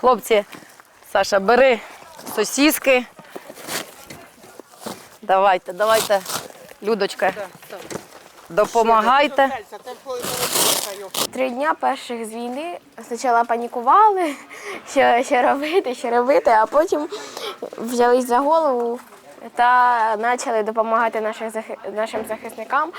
Хлопці, Саша, бери сосіски. Давайте, давайте, Людочка, допомагайте. Три дня перших з війни спочатку панікували, що, що робити, що робити, а потім взялись за голову та почали допомагати нашим захисникам.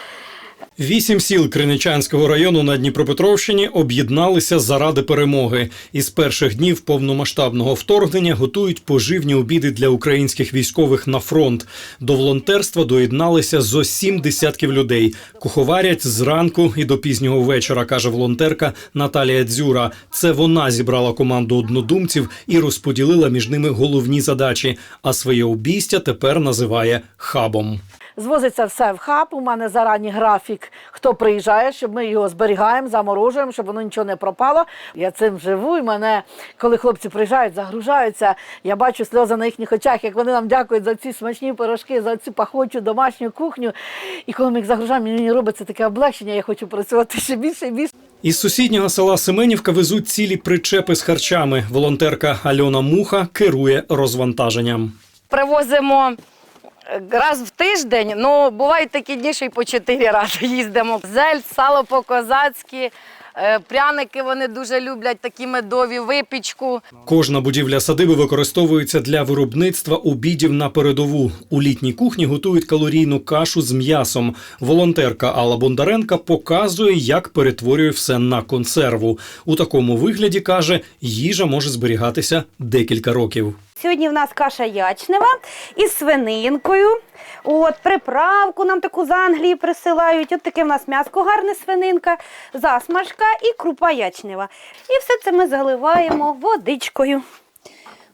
Вісім сіл Криничанського району на Дніпропетровщині об'єдналися заради перемоги. Із перших днів повномасштабного вторгнення готують поживні обіди для українських військових на фронт. До волонтерства доєдналися зо сім десятків людей. Куховарять зранку і до пізнього вечора, каже волонтерка Наталія Дзюра. Це вона зібрала команду однодумців і розподілила між ними головні задачі. А своє обійстя тепер називає хабом. Звозиться все в хаб. У мене зарані графік, хто приїжджає, щоб ми його зберігаємо, заморожуємо, щоб воно нічого не пропало. Я цим живу. І мене, коли хлопці приїжджають, загружаються, я бачу сльози на їхніх очах, як вони нам дякують за ці смачні пирожки, за цю пахучу домашню кухню. І коли ми їх загружаємо, мені робиться таке облегчення, я хочу працювати ще більше і більше. Із сусіднього села Семенівка везуть цілі причепи з харчами. Волонтерка Альона Муха керує розвантаженням. Привозимо раз в тиждень, ну бувають такі дні, що й по чотири рази їздимо. Зель, сало по-козацьки, е, пряники вони дуже люблять, такі медові, випічку. Кожна будівля садиби використовується для виробництва обідів на передову. У літній кухні готують калорійну кашу з м'ясом. Волонтерка Алла Бондаренка показує, як перетворює все на консерву. У такому вигляді каже, їжа може зберігатися декілька років. Сьогодні в нас каша ячнева із свининкою. От, приправку нам таку з Англії присилають. От таке в нас м'яско гарне свининка, засмажка і крупа ячнева. І все це ми заливаємо водичкою.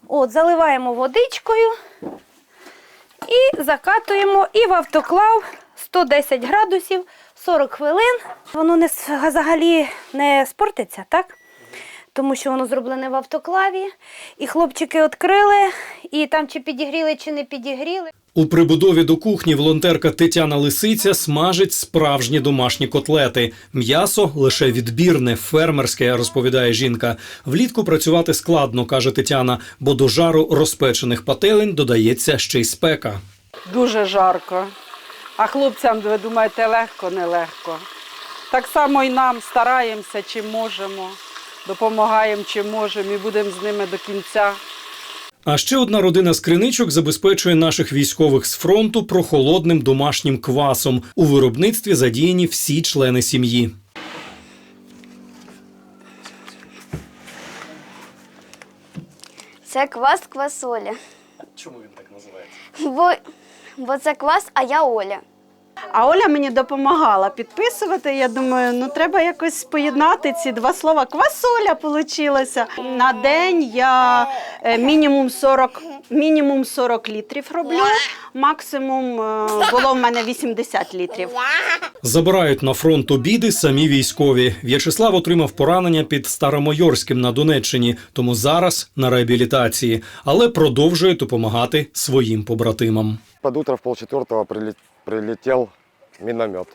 От, заливаємо водичкою і закатуємо і в автоклав 110 градусів 40 хвилин. Воно не взагалі не спортиться, так? Тому що воно зроблене в автоклаві. І хлопчики відкрили, і там чи підігріли, чи не підігріли. У прибудові до кухні волонтерка Тетяна Лисиця смажить справжні домашні котлети. М'ясо лише відбірне, фермерське, розповідає жінка. Влітку працювати складно, каже Тетяна, бо до жару розпечених пателень додається ще й спека. Дуже жарко. А хлопцям, ви думаєте, легко, нелегко. Так само і нам стараємося, чим можемо, допомагаємо, чим можемо, і будемо з ними до кінця. А ще одна родина з криничок забезпечує наших військових з фронту прохолодним домашнім квасом. У виробництві задіяні всі члени сім'ї. Це квас квасоля. Чому він так називається? Бо, бо це квас, а я Оля. А Оля мені допомагала підписувати. Я думаю, ну треба якось поєднати ці два слова. Квасоля получилося. На день я е, мінімум 40, мінімум 40 літрів роблю, максимум е, було в мене 80 літрів. Забирають на фронт обіди самі військові. В'ячеслав отримав поранення під Старомайорським на Донеччині, тому зараз на реабілітації, але продовжує допомагати своїм побратимам. Под утро в полчетвертого прилет- прилетел миномет.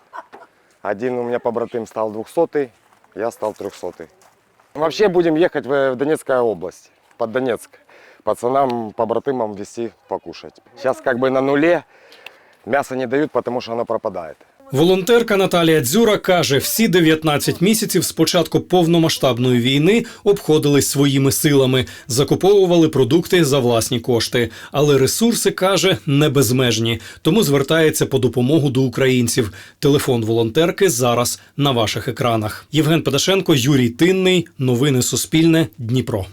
Один у меня побратим стал двухсотый, я стал трехсотый. Вообще будем ехать в Донецкую область, под Донецк. Пацанам, побратимам вести покушать. Сейчас как бы на нуле, мясо не дают, потому что оно пропадает. Волонтерка Наталія Дзюра каже, всі 19 місяців з початку повномасштабної війни обходились своїми силами, закуповували продукти за власні кошти. Але ресурси каже не безмежні, тому звертається по допомогу до українців. Телефон волонтерки зараз на ваших екранах. Євген Педашенко, Юрій Тинний. Новини Суспільне. Дніпро.